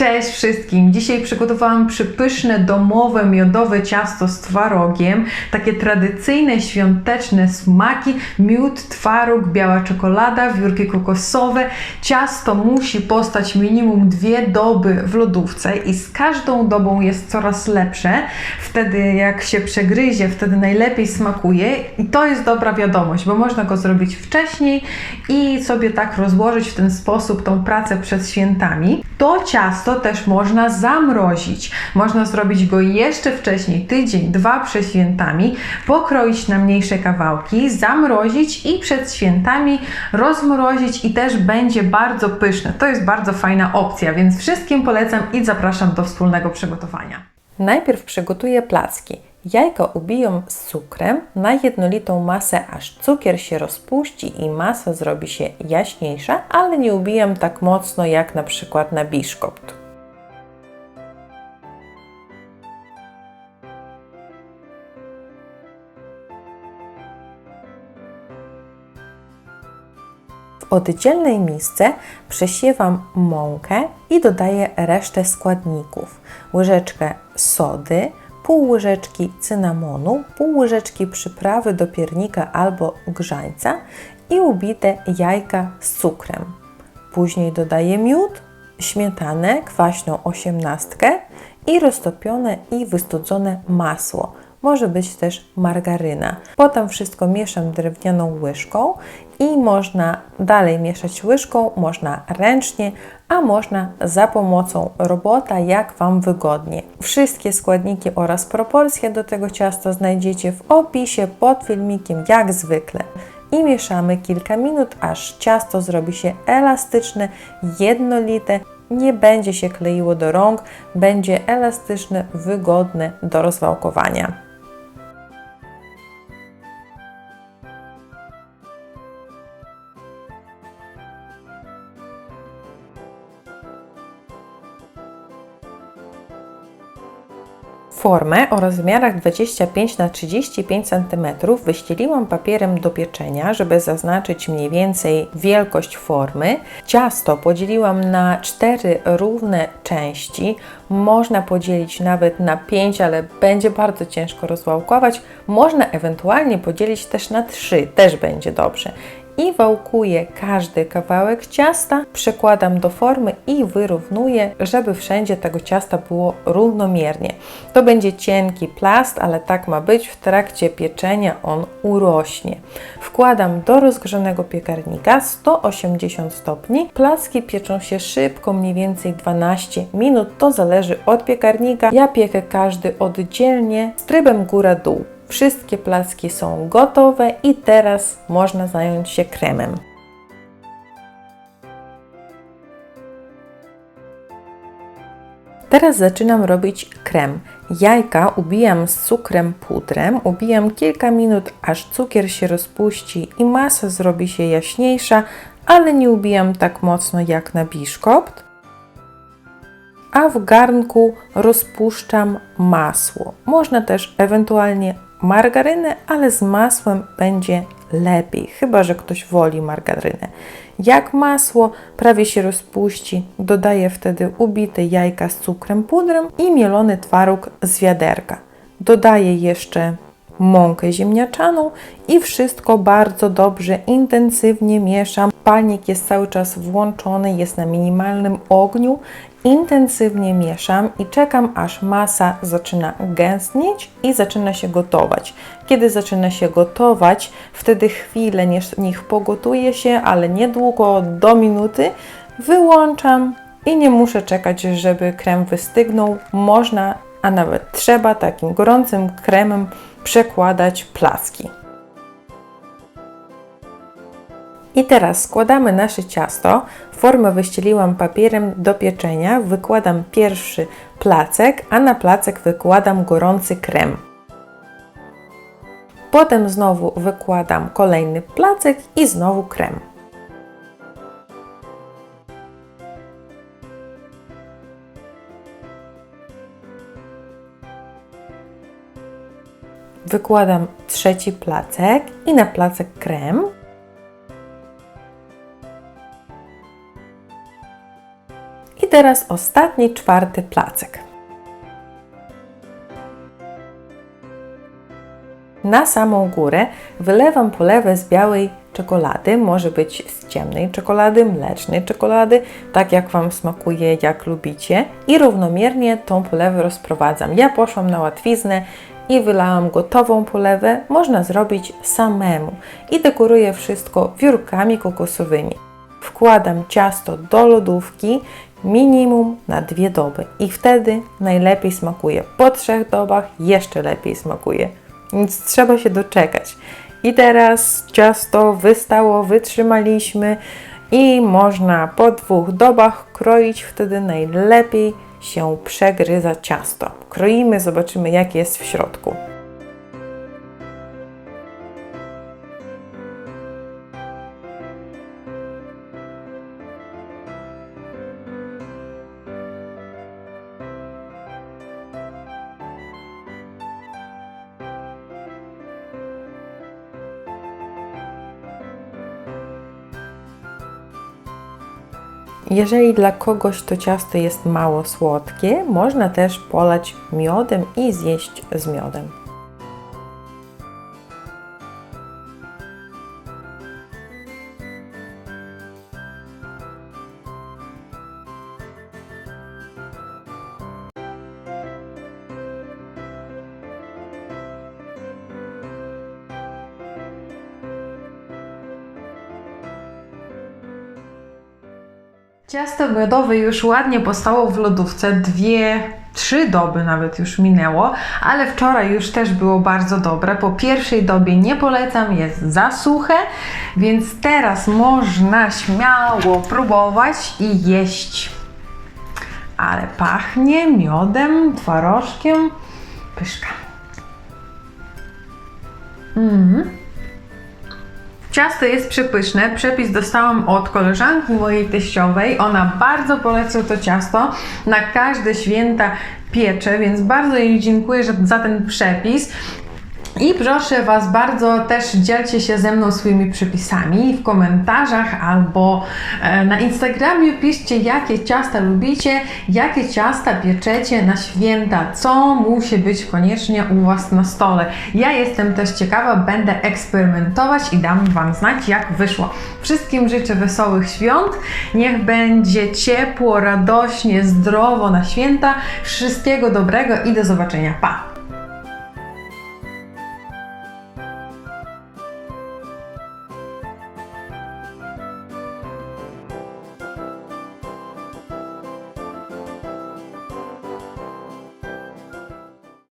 Cześć wszystkim! Dzisiaj przygotowałam przypyszne domowe miodowe ciasto z twarogiem. Takie tradycyjne świąteczne smaki, miód, twaróg, biała czekolada, wiórki kokosowe. Ciasto musi postać minimum dwie doby w lodówce i z każdą dobą jest coraz lepsze. Wtedy jak się przegryzie, wtedy najlepiej smakuje i to jest dobra wiadomość, bo można go zrobić wcześniej i sobie tak rozłożyć w ten sposób tą pracę przed świętami. To ciasto też można zamrozić. Można zrobić go jeszcze wcześniej, tydzień, dwa przed świętami, pokroić na mniejsze kawałki, zamrozić i przed świętami rozmrozić i też będzie bardzo pyszne. To jest bardzo fajna opcja, więc wszystkim polecam i zapraszam do wspólnego przygotowania. Najpierw przygotuję placki. Jajka ubijam z cukrem na jednolitą masę, aż cukier się rozpuści i masa zrobi się jaśniejsza, ale nie ubijam tak mocno jak na przykład na biszkopt. W oddzielnej misce przesiewam mąkę i dodaję resztę składników. Łyżeczkę sody, pół łyżeczki cynamonu, pół łyżeczki przyprawy do piernika albo grzańca i ubite jajka z cukrem. Później dodaję miód, śmietanę, kwaśną osiemnastkę i roztopione i wystudzone masło. Może być też margaryna. Potem wszystko mieszam drewnianą łyżką i można dalej mieszać łyżką, można ręcznie, a można za pomocą robota, jak Wam wygodnie. Wszystkie składniki oraz proporcje do tego ciasta znajdziecie w opisie pod filmikiem, jak zwykle. I mieszamy kilka minut, aż ciasto zrobi się elastyczne, jednolite, nie będzie się kleiło do rąk, będzie elastyczne, wygodne do rozwałkowania. Formę o rozmiarach 25 na 35 cm wyścieliłam papierem do pieczenia, żeby zaznaczyć mniej więcej wielkość formy. Ciasto podzieliłam na cztery równe części. Można podzielić nawet na 5, ale będzie bardzo ciężko rozwałkować. Można ewentualnie podzielić też na 3, też będzie dobrze i wałkuję każdy kawałek ciasta, przekładam do formy i wyrównuję, żeby wszędzie tego ciasta było równomiernie. To będzie cienki plast, ale tak ma być. W trakcie pieczenia on urośnie. Wkładam do rozgrzanego piekarnika 180 stopni. Placki pieczą się szybko, mniej więcej 12 minut. To zależy od piekarnika. Ja piekę każdy oddzielnie z trybem góra-dół. Wszystkie placki są gotowe i teraz można zająć się kremem. Teraz zaczynam robić krem. Jajka ubijam z cukrem pudrem, ubijam kilka minut, aż cukier się rozpuści i masa zrobi się jaśniejsza, ale nie ubijam tak mocno jak na biszkopt. A w garnku rozpuszczam masło. Można też ewentualnie margarynę, ale z masłem będzie lepiej, chyba że ktoś woli margarynę. Jak masło prawie się rozpuści, dodaję wtedy ubite jajka z cukrem pudrem i mielony twaróg z wiaderka. Dodaję jeszcze mąkę ziemniaczaną i wszystko bardzo dobrze, intensywnie mieszam. Palnik jest cały czas włączony, jest na minimalnym ogniu. Intensywnie mieszam i czekam, aż masa zaczyna gęstnieć i zaczyna się gotować. Kiedy zaczyna się gotować, wtedy chwilę niech pogotuje się, ale niedługo, do minuty, wyłączam i nie muszę czekać, żeby krem wystygnął. Można, a nawet trzeba takim gorącym kremem przekładać placki. I teraz składamy nasze ciasto. Formę wyścieliłam papierem do pieczenia. Wykładam pierwszy placek, a na placek wykładam gorący krem. Potem znowu wykładam kolejny placek i znowu krem. Wykładam trzeci placek i na placek krem. Teraz ostatni, czwarty placek. Na samą górę wylewam polewę z białej czekolady, może być z ciemnej czekolady, mlecznej czekolady, tak jak Wam smakuje, jak lubicie. I równomiernie tą polewę rozprowadzam. Ja poszłam na łatwiznę i wylałam gotową polewę, można zrobić samemu. I dekoruję wszystko wiórkami kokosowymi. Wkładam ciasto do lodówki minimum na dwie doby i wtedy najlepiej smakuje. Po trzech dobach jeszcze lepiej smakuje. Więc trzeba się doczekać. I teraz ciasto wystało, wytrzymaliśmy i można po dwóch dobach kroić, wtedy najlepiej się przegryza ciasto. Kroimy, zobaczymy jakie jest w środku. Jeżeli dla kogoś to ciasto jest mało słodkie, można też polać miodem i zjeść z miodem. Ciasto miodowe już ładnie postało w lodówce, dwie, trzy doby nawet już minęło, ale wczoraj już też było bardzo dobre. Po pierwszej dobie nie polecam, jest za suche, więc teraz można śmiało próbować i jeść. Ale pachnie miodem, twarożkiem, pyszka. Ciasto jest przepyszne. Przepis dostałam od koleżanki mojej teściowej. Ona bardzo poleca to ciasto. Na każde święta piecze, więc bardzo jej dziękuję za ten przepis. I proszę Was bardzo, też dzielcie się ze mną swoimi przepisami w komentarzach albo e, na Instagramie piszcie, jakie ciasta lubicie, jakie ciasta pieczecie na święta, co musi być koniecznie u Was na stole. Ja jestem też ciekawa, będę eksperymentować i dam Wam znać, jak wyszło. Wszystkim życzę wesołych świąt, niech będzie ciepło, radośnie, zdrowo na święta. Wszystkiego dobrego i do zobaczenia. Pa!